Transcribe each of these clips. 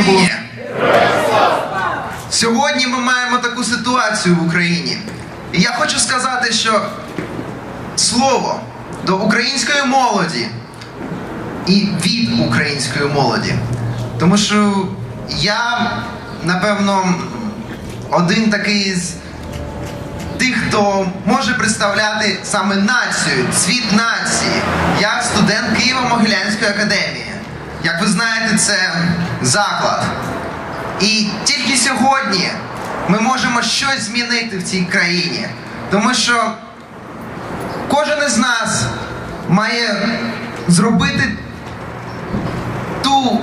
було. Сьогодні ми маємо таку ситуацію в Україні. І я хочу сказати, що слово до української молоді і від української молоді. Тому що я, напевно, один такий з тих, хто може представляти саме націю, цвіт нації, як студент Києво-Могилянської академії. Як ви знаєте, це заклад. І тільки сьогодні ми можемо щось змінити в цій країні. Тому що кожен із нас має зробити ту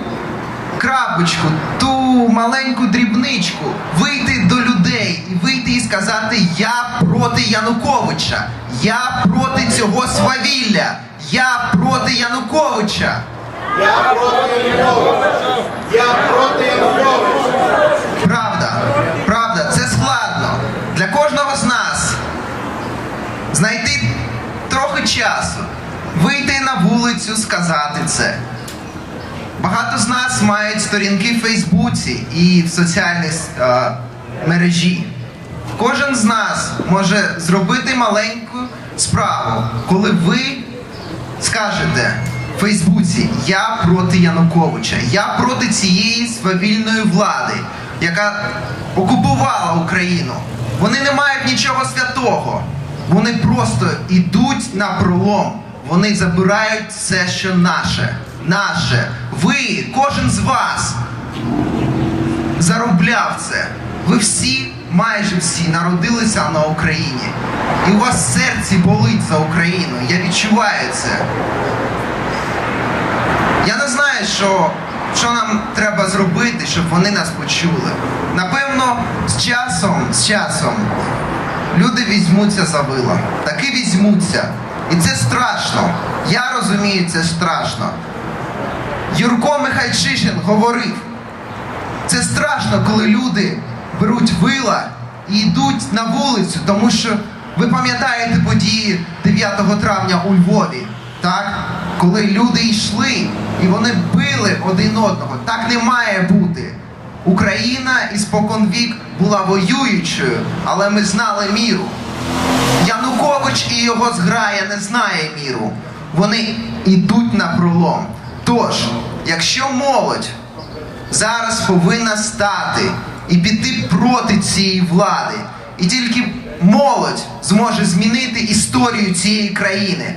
крапочку, ту маленьку дрібничку, вийти до людей і вийти і сказати: Я проти Януковича, я проти цього свавілля, я проти Януковича. Я проти Януковича! Часу, вийти на вулицю, сказати це. Багато з нас мають сторінки в Фейсбуці і в соціальній е, мережі. Кожен з нас може зробити маленьку справу, коли ви скажете в Фейсбуці Я проти Януковича, я проти цієї свавільної влади, яка окупувала Україну. Вони не мають нічого святого. Вони просто йдуть на пролом. Вони забирають все, що наше. Наше. Ви, кожен з вас заробляв це. Ви всі, майже всі, народилися на Україні. І у вас серці болить за Україну. Я відчуваю це. Я не знаю, що, що нам треба зробити, щоб вони нас почули. Напевно, з часом, з часом люди візьмуться за вила. Таки візьмуться. І це страшно. Я розумію, це страшно. Юрко Михайчишин говорив, це страшно, коли люди беруть вила і йдуть на вулицю, тому що ви пам'ятаєте події 9 травня у Львові, так? Коли люди йшли і вони били один одного. Так не має бути. Україна іспокон вік була воюючою, але ми знали міру. Янукович і його зграя не знає міру. Вони йдуть на пролом. Тож, якщо молодь зараз повинна стати і піти проти цієї влади, і тільки молодь зможе змінити історію цієї країни.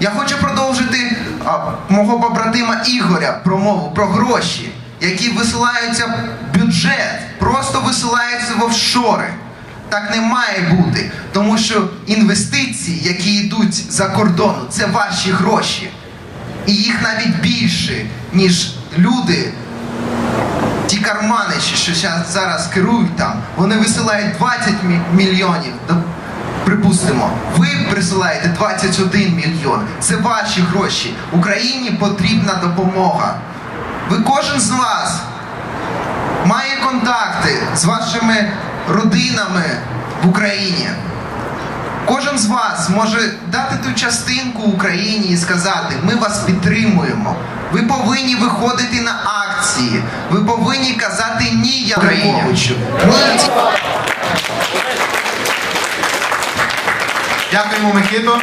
Я хочу продовжити а, мого побратима Ігоря промову про гроші, які висилаються в бюджет, просто висилаються в офшори. Так не має бути, тому що інвестиції, які йдуть за кордону, це ваші гроші. І їх навіть більше, ніж люди, ті карманичі, що зараз керують там, вони висилають 20 мільйонів. Припустимо, ви присилаєте 21 мільйон. Це ваші гроші. Україні потрібна допомога. Ви кожен з вас має контакти з вашими родинами в Україні. Кожен з вас може дати ту частинку Україні і сказати: ми вас підтримуємо. Ви повинні виходити на акції. Ви повинні казати ні Януковичу. Ні. Дякуємо, Микито.